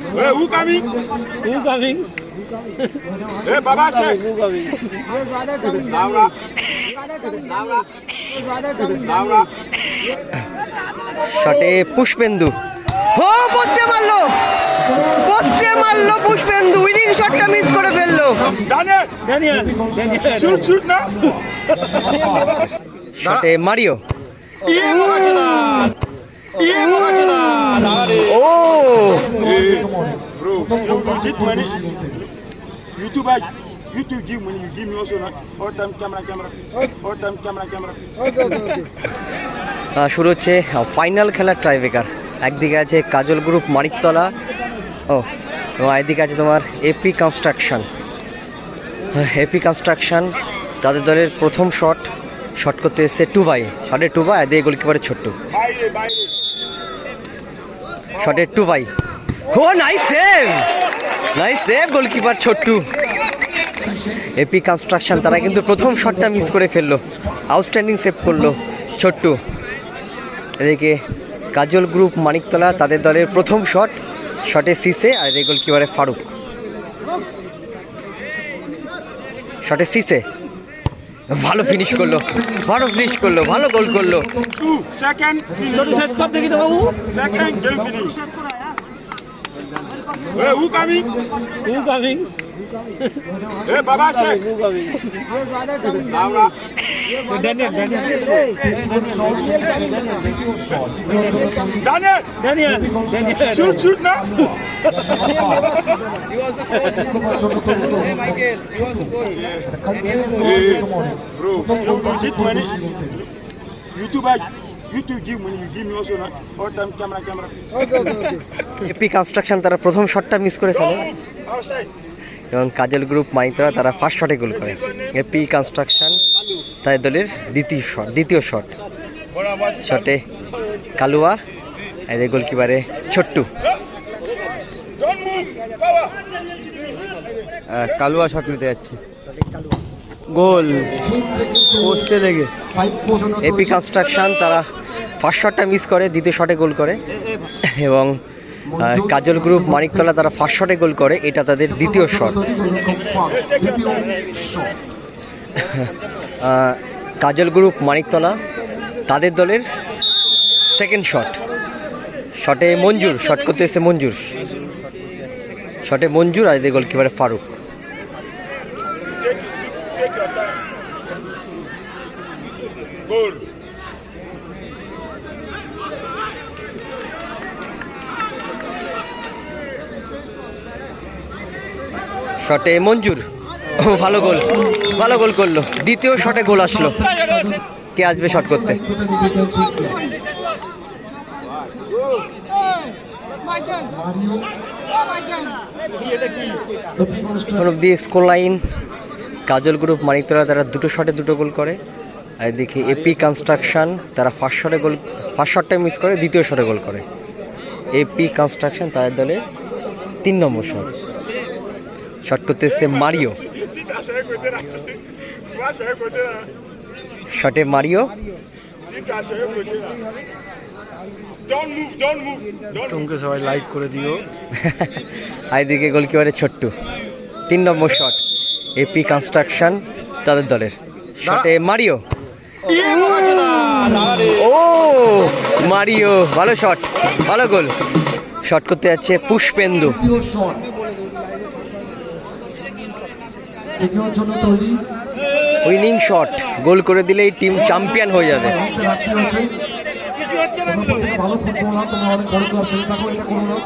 Hey, who coming? Who coming? Hey, Baba Sheikh. Who coming? Laura. Laura. শটে পুষ্পেন্দু হো পোস্টে মারলো পোস্টে মারলো পুষ্পেন্দু উইনিং শটটা মিস করে ফেলল Daniel. Daniel. Daniel. Shoot, shoot now. শটে মারিও Hey, bro, you you give money. Give. You give me also not. All time camera, camera. All time camera, camera. আহ, শুরু হচ্ছে ফাইনাল খেলার ট্রাইবেকার একদিকে আছে কাজল গ্রুপ মানিকতলা ও এবং একদিকে আছে তোমার এপি কনস্ট্রাকশন এপি কনস্ট্রাকশন তাদের দলের প্রথম শট শট করতে এসছে টু বাই শটে টু বাই দিয়ে গোলকিপারের ছোট্ট শটে two by O nice save nice save goalkeeper Chhottu AP construction তারা কিন্তু প্রথম শটটা মিস করে ফেলল। আউটস্ট্যান্ডিং সেভ করল ছোট্টু এদিকে কাজল গ্রুপ মানিকতলা, তাদের দলের প্রথম শট শটে সিসে আর এদিকে গোলকিপারে ফারুক। শটে সিসে ভালো ফিনিশ করল ভালো ফিনিশ করল ভালো গোল করল। শেষ কর দেখি তো বাবু। Second game finish Hey, who coming? Who Hey. Daniel. Daniel. Daniel. Daniel. Daniel. Shoot, shoot now. he was a coach. Hey, Michael. He was the coach. bro, you, you give money. YouTube, I, YouTube give money. You give me also not. All time camera, camera. Okay, okay, okay. AP construction তারা প্রথম শটটা miss করে ফেলে এবং কাজল group Maniktala তারা first শটে গোল করে AP construction তাদের দলের দ্বিতীয় শট দ্বিতীয় শট। শটে কালুয়া এদের গোলকিপারে ছোট্টু. কালুয়া শট নিতে যাচ্ছে। গোল। পোস্টে লেগে। এপি কনস্ট্রাকশন তারা ফার্স্ট শটটা মিস করে দ্বিতীয় শটে গোল করে। এবং কাজল গ্রুপ মানিকতলা তারা ফার্স্ট শটে গোল করে এটা তাদের দ্বিতীয় শট। কাজল গ্রুপ মানিকতলা, তাদের দলের সেকেন্ড শট শটে মঞ্জুর শট করতে এসে মঞ্জুর। শটে মঞ্জুর আর এদের গোলকিপারে ফারুক। শটে মঞ্জুর। ও, ভালো গোল। ভালো গোল করল। দ্বিতীয় শটে গোল আসলো। কে আসবে শট করতে? অব্দি score line Kajal group Maniktala, তারা দুটো শটে দুটো গোল করে। আর এদিকে এপি কনস্ট্রাকশন তারা ফার্স্ট শটে গোল ফার্স্ট শটটা মিস করে, দ্বিতীয় শটে গোল করে। এপি কনস্ট্রাকশন তাদের দলে তিন নম্বর শট শট করতে এসছে মারিও। শটে মারিও. তোমকে সবাই লাইক করে দিও আর এদিকে গোলকিপারে ছোট্টু তিন নম্বর শট এপি কনস্ট্রাকশন তাদের দলের শটে মারিও ও মারিও ভালো শট ভালো গোল শট করতে যাচ্ছে পুষ্পেন্দু। এগিয়ে জন্য তৈরি। Winning shot. গোল করে দিলেই টিম চ্যাম্পিয়ন হয়ে যাবে। নিচে রাখতে হচ্ছে তোমরা প্রত্যেকে ভালো ফুটবলার তোমরা অনেক বড় ক্লাব খেলে থাকো এটা করো না।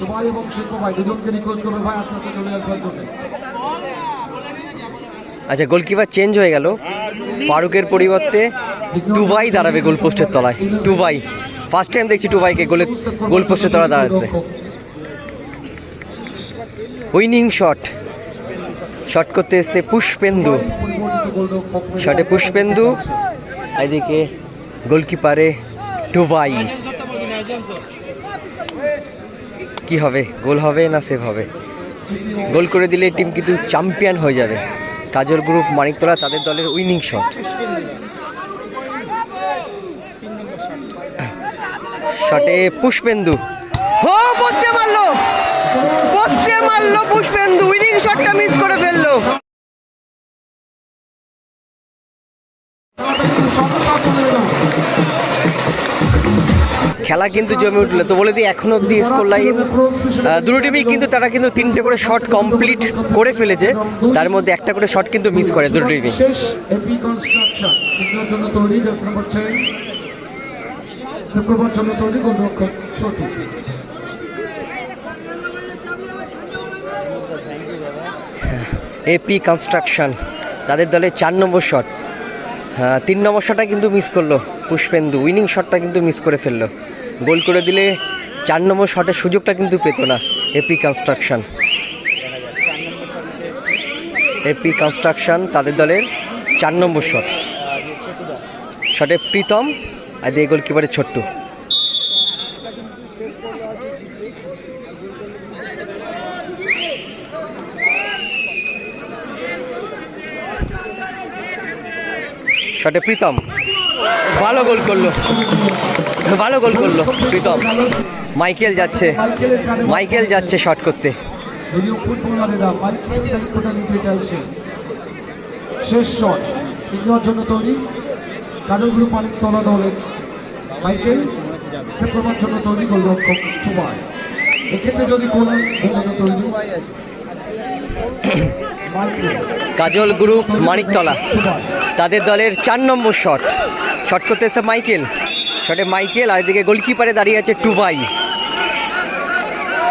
তো এবং শিল্প ভাই দুজনকে রিকোয়েস্ট করবে ভাই আস্তে আস্তে চলে আসবার জন্য আচ্ছা গোলকিপার চেঞ্জ হয়ে গেল। ফারুকের পরিবর্তে টুবাই দাঁড়াবে গোল পোস্টের তলায়। টুবাই ফার্স্ট টাইম দেখছি টুবাইকে গোলে গোল পোস্টের তলায় দাঁড়াতে। Winning shot. শট করতে এসছে পুষ্পেন্দু। শটে পুষ্পেন্দু, এদিকে গোলকিপারে টুবাই কি হবে? গোল হবে না সেভ হবে? গোল করে দিলে টিম কিন্তু চ্যাম্পিয়ন হয়ে যাবে। কাজল গ্রুপ, মানিকতলা তাদের দলের উইনিং শট। শটে পুষ্পেন্দু। পোস্টে মারলো পুষ্পেন্দু উইনিং শটটা মিস করে ফেলল। খেলা কিন্তু জমে উঠল। তো বলে দিই এখনও অব্দি স্কোর লাইন দুটো টিমই কিন্তু তারা কিন্তু তিনটে করে শট কমপ্লিট করে ফেলেছে। তার মধ্যে একটা করে শট কিন্তু মিস করে দুটো টিমই শুক্রবার জন্য তৈরি গোলরক্ষক এপি কনস্ট্রাকশন তাদের দলে চার নম্বর শট হ্যাঁ তিন নম্বর শটটা কিন্তু মিস করল পুষ্পেন্দু। উইনিং শটটা কিন্তু মিস করে ফেলল। গোল করে দিলে চার নম্বর শটের সুযোগটা কিন্তু পেত না এপি কনস্ট্রাকশন এপি কনস্ট্রাকশন তাদের দলের চার নম্বর শট শটে প্রীতম আর দিয়ে গোলকিপারের ছোট্টু। শটে প্রীতম। ভালো গোল করল। ভালো গোল করল প্রীতম। মাইকেল যাচ্ছে। মাইকেল যাচ্ছে শট করতে। শেষ শট। এগুলোর জন্য তৈরি। কাজলগুলো পানির তলা দলের মাইকেল শুক্রবার জন্য তৈরি গোলরক্ষক চুমায় এক্ষেত্রে যদি কোন তৈরি। কাজল গ্রুপ মানিকতলা। তাদের দলের চার নম্বর শট। শট করতে এসে মাইকেল। শটে মাইকেল আর এদিকে গোলকিপারে দাঁড়িয়ে আছে টুবাই।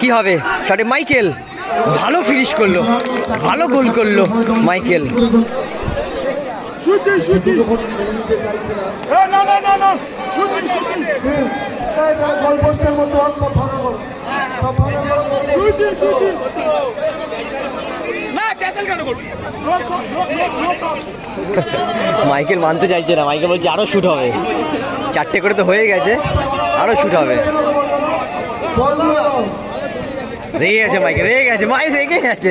কি হবে? শটে মাইকেল। ভালো ফিনিশ করল। ভালো গোল করল মাইকেল। মাইকেল মানতে চাইছে না মাইকেল বলছে আরও শ্যুট হবে। চারটে করে তো হয়ে গেছে আরও শ্যুট হবে। রেগে গেছে মাইকেল রেগে গেছে মাই রেগে গেছে।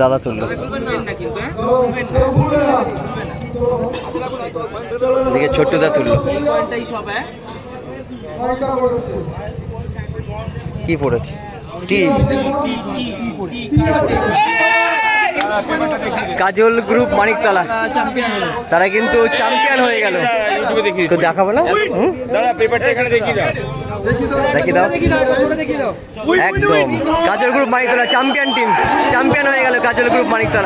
দাদা চলল দেখে ছোট্ট দা তুলল। কি পড়েছে? টি। কাজল গ্রুপ মানিকতলা। তারা কিন্তু চ্যাম্পিয়ন হয়ে গেল। দেখাবো না? একদম। Kajal group Maniktala, champion team. Champion হয়ে গেল কাজল গ্রুপ মানিকতলা।